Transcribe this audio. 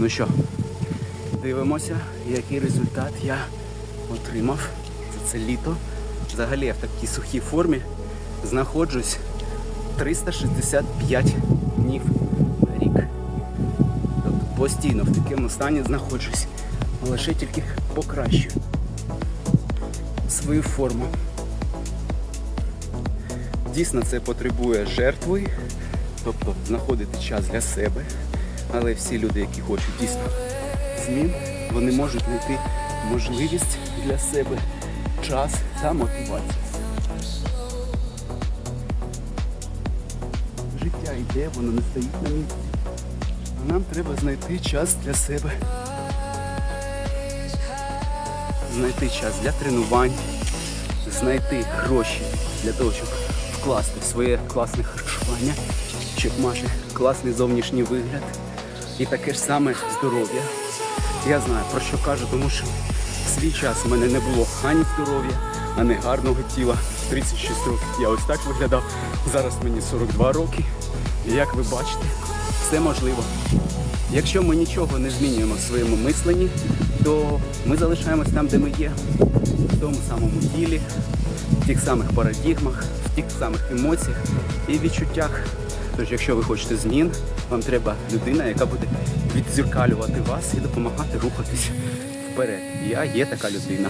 Ну що, дивимося, який результат я отримав за це літо. Взагалі я в такій сухій формі знаходжусь 365 днів на рік. Тобто постійно в такому стані знаходжусь. Лише тільки покращую свою форму. Дійсно, це потребує жертви, тобто знаходити час для себе. Але всі люди, які хочуть дійсно змін, вони можуть знайти можливість для себе, час та мотивацію. Життя йде, воно не стоїть на місці. А Нам треба знайти час для себе. Знайти час для тренувань, знайти гроші для того, щоб вкласти в своє класне харчування, щоб мати класний зовнішній вигляд і таке ж саме здоров'я. Я знаю про що кажу, тому що в свій час у мене не було ані здоров'я, ані гарного тіла. 36 років я ось так виглядав. Зараз мені 42 роки. І як ви бачите, все можливо. Якщо ми нічого не змінюємо в своєму мисленні, то ми залишаємось там, де ми є, в тому самому тілі, в тих самих парадігмах, в тих самих емоціях і відчуттях. Тож, якщо ви хочете змін, вам треба людина, яка буде відзеркалювати вас і допомагати рухатись вперед. Я є така людина.